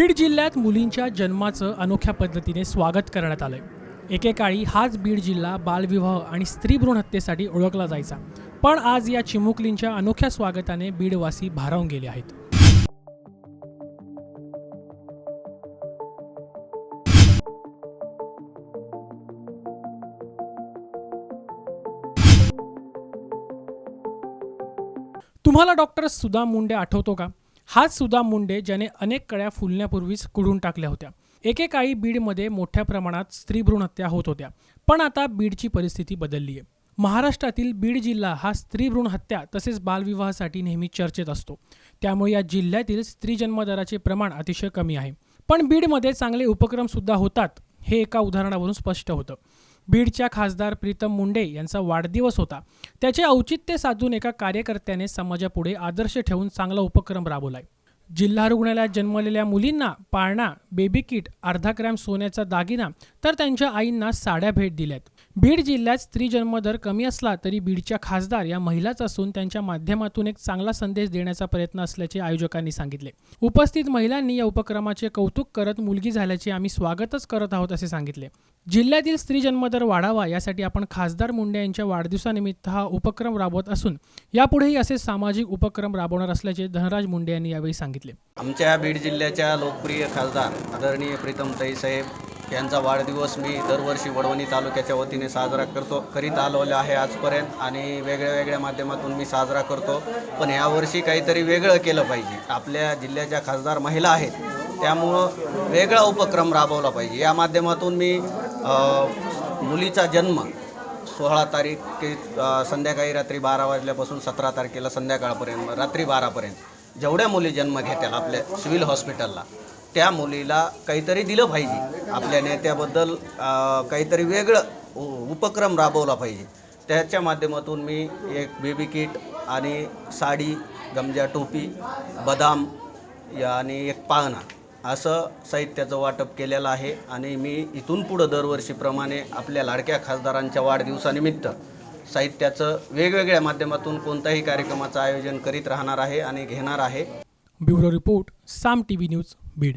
बीड जिल्ह्यात मुलींच्या जन्माचं अनोख्या पद्धतीने स्वागत करण्यात आलंय. एकेकाळी हाच बीड जिल्हा बालविवाह आणि स्त्री भ्रूण हत्येसाठी ओळखला जायचा. पण आज या चिमुकलींच्या अनोख्या स्वागताने बीडवासी भारावून गेले आहेत. तुम्हाला डॉक्टर सुदाम मुंडे आठवतो का? हाच सुधा मुंडे ज्याने अनेक कळ्या फुलण्यापूर्वीच कुडून टाकल्या होत्या. एकेकाळी बीडमध्ये मोठ्या प्रमाणात स्त्रीभ्रूण हत्या होत होत्या. पण आता बीडची परिस्थिती बदलली आहे. महाराष्ट्रातील बीड जिल्हा हा स्त्री भ्रूण हत्या तसेच बालविवाहासाठी नेहमी चर्चेत असतो. त्यामुळे या जिल्ह्यातील स्त्री जन्मदराचे प्रमाण अतिशय कमी आहे. पण बीडमध्ये चांगले उपक्रम सुद्धा होतात हे एका उदाहरणावरून स्पष्ट होतं. बीडच्या खासदार प्रीतम मुंडे यांचा वाढदिवस होता. त्याचे औचित्य साधून एका कार्यकर्त्याने समाजापुढे आदर्श ठेवून चांगला उपक्रम राबवलाय. जिल्हा रुग्णालयात जन्मलेल्या मुलींना पाळणा बेबी किट अर्धा ग्रॅम सोन्याचा दागिना तर त्यांच्या आईंना साड्या भेट दिल्यात. बीड जिल्ह्यात स्त्री जन्मदर कमी असला तरी बीडच्या खासदार या महिलाच असून त्यांच्या माध्यमातून एक चांगला संदेश देण्याचा प्रयत्न असल्याचे आयोजकांनी सांगितले. उपस्थित महिलांनी या उपक्रमाचे कौतुक करत मुलगी झाल्याचे आम्ही स्वागतच करत आहोत असे सांगितले. जिल्ह्यातील स्त्री जन्मदर वाढावा यासाठी आपण खासदार मुंडे यांच्या वाढदिवसानिमित्त हा उपक्रम राबवत असून यापुढेही असे सामाजिक उपक्रम राबवणार असल्याचे धनराज मुंडे यांनी यावेळी सांगितले. आमच्या बीड जिल्ह्याच्या लोकप्रिय खासदार आदरणीय प्रीतमताई साहेब यांचा वाढदिवस मी दरवर्षी वडवणी तालुक्याच्या वतीने साजरा करतो. करीत आलेलो आहे आजपर्यंत आणि वेगळ्या वेगळ्या माध्यमातून मी साजरा करतो. पण यावर्षी काहीतरी वेगळं केलं पाहिजे. आपल्या जिल्ह्याच्या खासदार महिला आहेत. त्यामुळं वेगळा उपक्रम राबवला पाहिजे. या माध्यमातून मी मुलीचा जन्म सोळा तारीख ते संध्याकाळी रात्री बारा वाजल्यापासून सतरा तारखेला संध्याकाळपर्यंत रात्री बारापर्यंत जेवढ्या मुली जन्म घेतात आपल्या सिव्हिल हॉस्पिटलला त्या मुलीला काहीतरी दिलं पाहिजे. आपल्या नेत्याबद्दल काहीतरी वेगळं उ- उपक्रम राबवला पाहिजे. त्याच्या माध्यमातून मी एक बेबी किट आणि साडी गमजा टोपी बदाम या आणि एक पाळणा असं साहित्याचं वाटप केलेलं आहे आणि मी इथून पुढं दरवर्षीप्रमाणे आपल्या लाडक्या खासदारांच्या वाढदिवसानिमित्त साहित्याचं वेगवेगळ्या माध्यमातून कोणत्याही कार्यक्रमाचं आयोजन करीत राहणार आहे आणि घेणार आहे. Bureau report Saam T V news Beed.